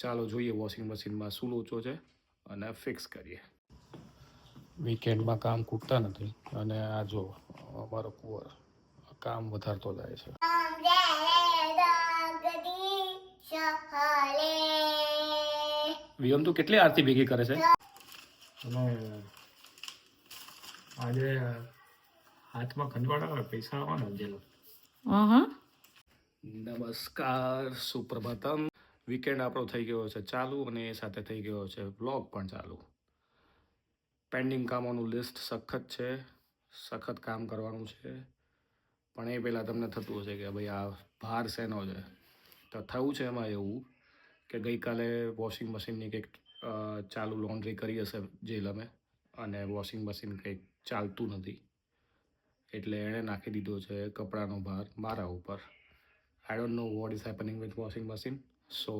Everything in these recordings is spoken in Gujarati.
ચાલો જોઈએ વોશિંગ મશીનમાં શું લોચો છે અને ફિક્સ કરીએ. વીકેન્ડમાં કામ ખૂટતા નથી અને આ જો અમારો કુંવર કામ વધારતો જાય છે. વિયમ તું કેટલી આરતી ભેગી કરે છે? અને આજે હાથમાં ખંજવાળ આવે પૈસા આવવાના જેલો. નમસ્કાર સુપ્રભાતમ. વીકેન્ડ આપણો થઈ ગયો છે ચાલુ અને એ સાથે થઈ ગયો છે વ્લોગ પણ ચાલુ. પેન્ડિંગ કામોનું લિસ્ટ સખત છે, સખત કામ કરવાનું છે. પણ એ પહેલાં તમને થતું હશે કે ભાઈ આ ભાર શેનો છે? તો થયું છે એમાં એવું કે ગઈકાલે વોશિંગ મશીનની કંઈક ચાલુ લોન્ડ્રી કરી હશે જેલ અમે અને વોશિંગ મશીન કંઈક ચાલતું નથી. એટલે એણે નાખી દીધો છે કપડાનો ભાર મારા ઉપર. I don't know what is happening with washing machine so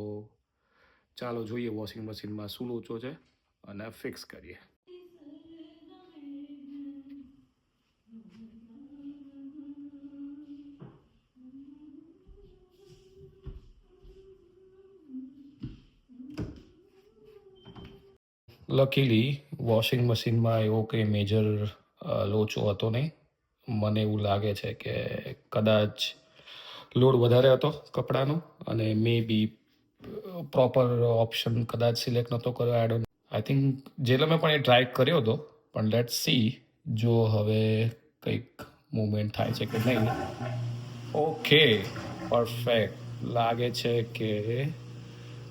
ચાલો જોઈએ વોશિંગ મશીનમાં શું લોચો છે અને ફિક્સ કરીએ. લકીલી વોશિંગ મશીનમાં એવો કંઈ મેજર લોચો હતો નહીં. મને એવું લાગે છે કે કદાચ લોડ વધારે હતો કપડાનો અને મે બી પ્રોપર ઓપ્શન કદાચ સિલેક્ટ નહોતો કર્યો આઈ ડોન્ટ આઈ થિંક જેલમે પણ એ ટ્રાય કર્યો હતો પણ લેટ સી જો હવે કંઈક મુવમેન્ટ થાય છે કે નહીં. ઓકે પરફેક્ટ લાગે છે કે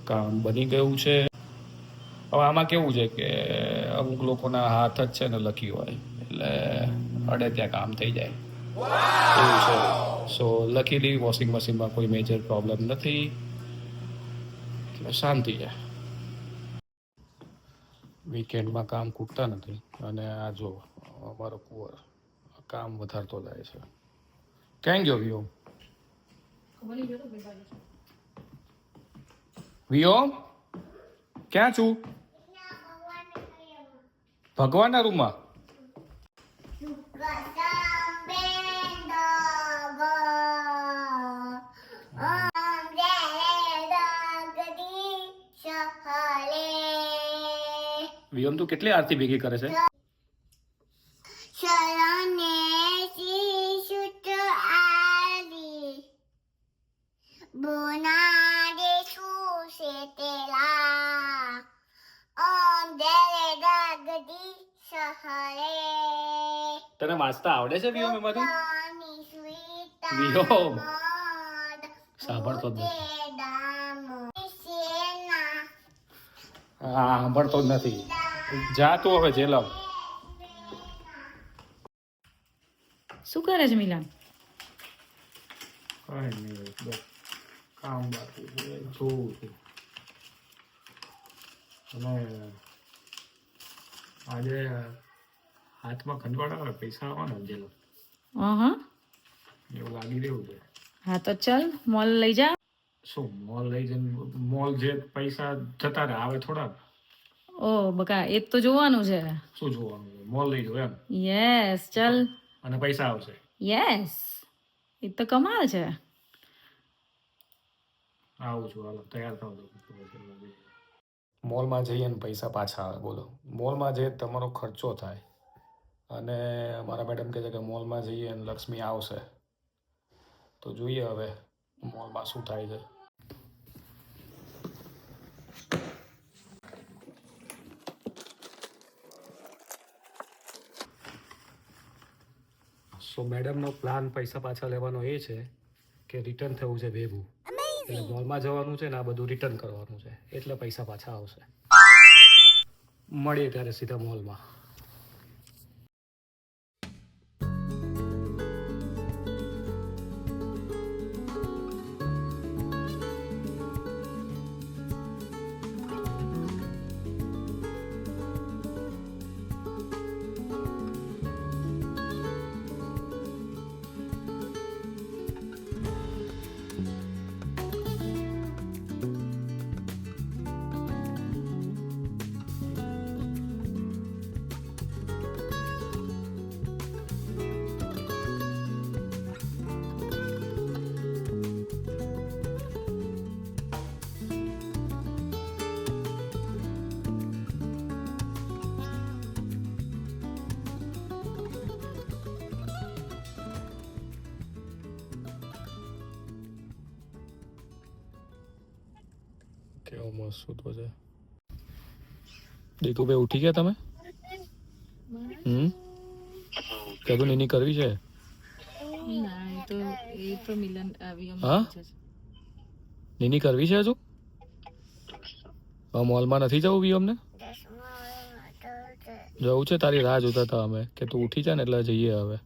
કામ બની ગયું છે. હવે આમાં કેવું છે કે અમુક લોકોના હાથ જ છે ને લખી હોય એટલે અડે ત્યાં કામ થઈ જાય. એવું છે. સો લકીલી વોશિંગ મશીનમાં કોઈ મેજર પ્રોબ્લેમ નથી. એટલે શાંતિ છે. વીકેન્ડમાં કામ ખૂટતા નથી અને આ જો અમારો કુંવર કામ વધારતો જાય છે. ક્યાં ગયો વિયો વિયો ક્યાં છું? ભગવાનના રૂમમાં? વિયમ તું કેટલી આરતી ભેગી કરે છે? તને વાંચતા આવડે છે વિયોમ એમાંથી? વિયોમ સાંભળતો જ નથી. સાંભળતો જ નથી. જા તું હવે જેલમ શું કરે છે મિલાન? કઈ નહીં બસ. કામ બાકી છે. જોવું છું. અને આજે હાથમાં ખંડવાડ આવે પૈસા આવવાના જેલો. હા એવું લાગી રહ્યું છે. હા તો ચલ મોલ લઈ જા. શું મોલ લઈ જઈને મોલ જે પૈસા જતા રહે આવે થોડા ઓ બકા એ જ તો જોવાનું છે. શું જોવાનું મોલ લઈ જો એમ. યસ ચલ. અને પૈસા આવશે. યસ એ તો કમાલ છે. આવું છું હાલો તૈયાર થાવ મોલમાં જઈએ ને પૈસા પાછા આવે બોલો. મોલમાં જઈએ તમારો ખર્ચો થાય. અને મારા મેડમ કહે છે કે મોલમાં જઈએ ને લક્ષ્મી આવશે. તો જોઈએ હવે મોલમાં શું થાય છે. સો મેડમનો પ્લાન પૈસા પાછા લેવાનો એ છે કે રિટર્ન થવું છે ભેગું. એટલે મોલમાં જવાનું છે ને આ બધું રિટર્ન કરવાનું છે. એટલે પૈસા પાછા આવશે. મળીએ ત્યારે સીધા મોલમાં કેવો મસ્ત સૂતો છે દીકુભાઈ ઉઠી ગયા તમે? હમ? કીધું નીની કરવી છે? હા? નીની કરવી છે હજુ? મોલમાં નથી જવું બી અમને? જવું છે તારી રાહ જોતા હતા અમે કે તું ઉઠી જા ને એટલે જઈએ હવે.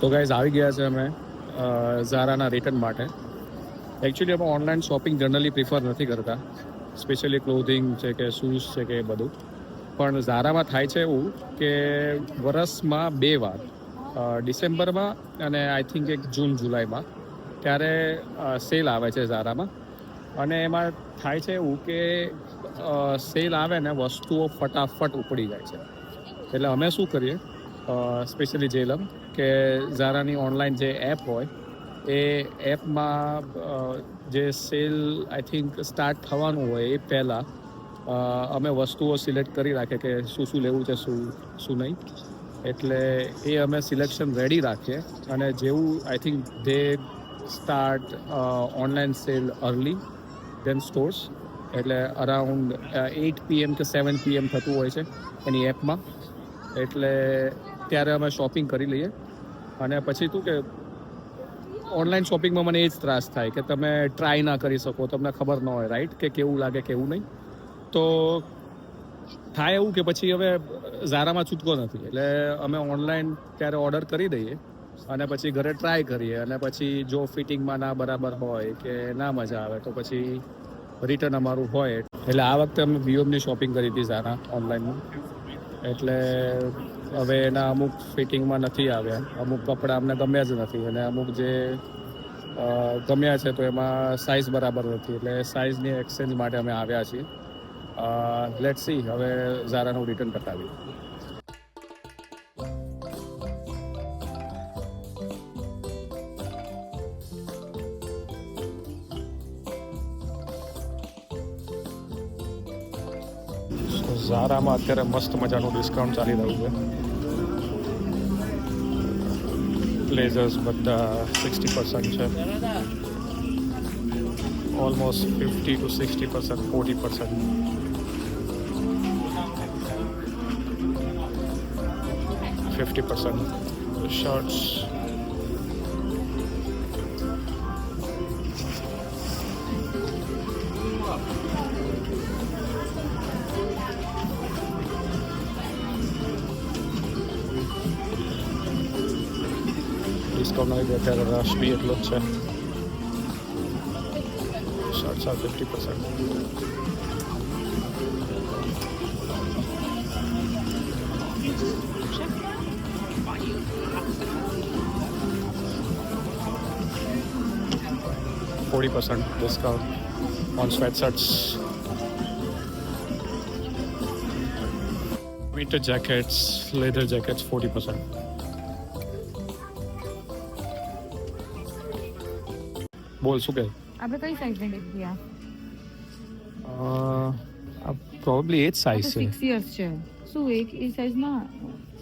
તો ગાઈઝ આવી ગયા છે અમે ઝારાના રિટર્ન માટે. એકચ્યુઅલી અમે ઓનલાઈન શોપિંગ જનરલી પ્રિફર નથી કરતા. સ્પેશિયલી ક્લોથિંગ છે કે શૂઝ છે કે એ બધું. પણ ઝારામાં થાય છે એવું કે વરસમાં બે વાર. ડિસેમ્બરમાં અને આઈ થિંક એક જૂન જુલાઈમાં ત્યારે સેલ આવે છે ઝારામાં અને એમાં થાય છે એવું કે સેલ આવે ને વસ્તુઓ ફટાફટ ઉપડી જાય છે. એટલે અમે શું કરીએ? સ્પેશિયલી જેલમ. કે ઝારાની ઓનલાઈન જે એપ હોય, એ એપમાં જે સેલ, આઈ થિંક, સ્ટાર્ટ થવાનું હોય એ પહેલાં અમે વસ્તુઓ સિલેક્ટ કરી રાખીએ કે શું શું લેવું છે, શું શું નહીં. એટલે એ અમે સિલેક્શન રેડી રાખીએ અને જેવું, I think, they start online sale early then stores. એટલે અરાઉન્ડ એઇટ પીએમ કે સેવન પીએમ થતું હોય છે એની એપમાં. એટલે ત્યારે અમે શોપિંગ કરી લઈએ. અને પછી શું કે ઓનલાઈન શોપિંગમાં મને એ જ ત્રાસ થાય કે તમે ટ્રાય ના કરી શકો, તમને ખબર ન હોય રાઈટ કે કેવું લાગે, કેવું નહીં. તો થાય એવું કે પછી હવે ઝારામાં છૂટકો નથી. એટલે અમે ઓનલાઈન ત્યારે ઓર્ડર કરી દઈએ અને પછી ઘરે ટ્રાય કરીએ. અને પછી જો ફિટિંગમાં ના બરાબર હોય કે ના મજા આવે, તો પછી રિટર્ન અમારું હોય. એટલે આ વખતે અમે વિયોમની શોપિંગ કરી હતી ઝારા ઓનલાઈનમાં એટલે હવે એના અમુક ફિટિંગમાં નથી આવ્યા. અમુક કપડાં અમને ગમ્યા જ નથી. અને અમુક જે ગમ્યા છે તો એમાં સાઇઝ બરાબર નથી. એટલે સાઇઝની એક્સચેન્જ માટે અમે આવ્યા છીએ. લેટ સી હવે ઝારાનું રિટર્ન બતાવીએ ઝારામાં અત્યારે મસ્ત મજાનું ડિસ્કાઉન્ટ ચાલી રહ્યું છે. બ્લેઝર્સ બધા સિક્સટી પર્સન્ટ છે. Almost fifty to sixty percent forty percent fifty percent shirts ko najde teraz až v jedloce. Šarca 50%. Forty percent discount on sweatshirts, winter jackets, leather jackets, forty percent. બોલ શું કહે? આપણે કઈ સાઈઝની લીધી આ? પ્રોબેબલી એ જ સાઇઝ છે. સિક્સ યર્સ છે. શું એક એ સાઈઝમાં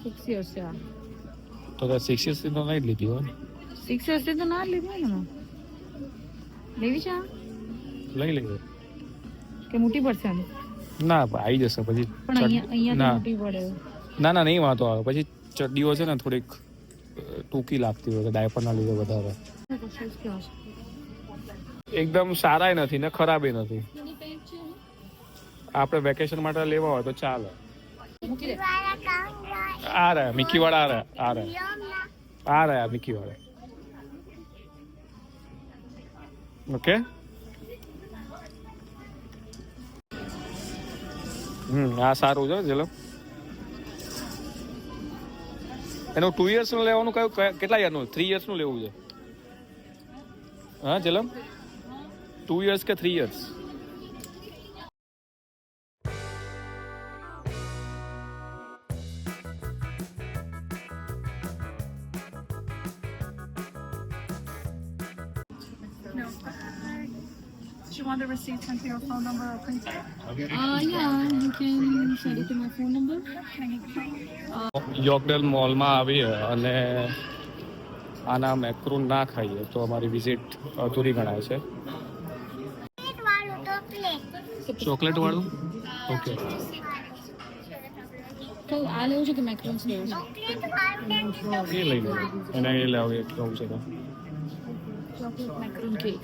સિક્સ યર્સ છે આ? તો યર્સ ઇયર્સની તો નહીં લીધી હોય. સિક્સ યર્સ તો ના લીધી હોય ને? લેવી છે? લઈ લઈએ. કે મોટી પડશે ના આવી જશે પછી પણ અહીંયા. મોટી પડે. ના ના નહીં વાંધો આવે. પછી ચડ્ડીઓ છે ને થોડીક ટૂંકી લાગતી હોય ડાયપરના લીધે વધારે. એકદમ સારાય નથી ને ખરાબે નથી. આપણે વેકેશન માટે લેવા હોય તો ચાલે. આ રહ્યા મિકી વાળા આ રહ્યા આ રહ્યા. આ રહ્યા મિકી વાળા. ઓકે? હમ આ સારું છે ચલો એનું ટુ નું લેવાનું કયું કેટલા યરનું થ્રી નું લેવું છે. હા ચલમ ટુ યર્સ કે three years Do you want the receipt sent to your phone number or printed? Uh, yeah, you can send it to my phone number. યોગડેલ મોલમાં આવીએ અને આના મેક્રોન ના ખાઈએ તો અમારી વિઝિટ અધૂરી ગણાય છે ચોકલેટ વાળું? ઓકે તો આ લેવું છે કે મેક્રોન્સ લેવું છે? એ લઈ લો. એને એ લેવું એ કહું છે ચોકલેટ મેક્રોન કેક.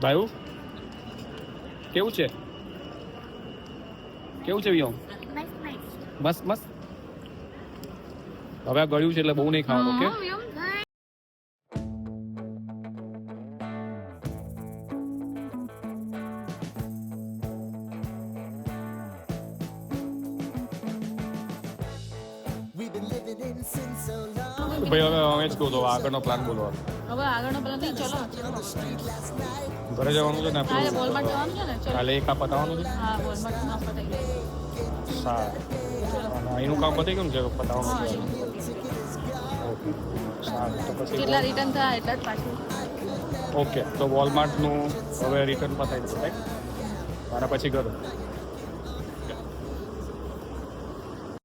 ભાઈ કેવું છે? કેવું છે વિયમ? મસ્ત મસ્ત હવે આ ગળ્યું છે એટલે બહુ નહીં ખાવાનું ઓકે? ભાઈ હવે અમે જ કહું તો આગળનો પ્લાન બોલો હવે આગળનો પ્લાન નહીં ચલો. ઘરે જવાનું છે ને આપણું? કાલે એક આ પતાવવાનું છે? હા વોલમાર્ટ ના પતાવી સારું. એનું કામ પતી ગયું ને જે પતાવવાનું સારું તો પછી જેટલા રિટર્ન થાય એટલા જ પાછું? ઓકે તો વોલમાર્ટનું હવે રિટર્ન પતાવી દઉં રાઈટ મારા પછી ઘર.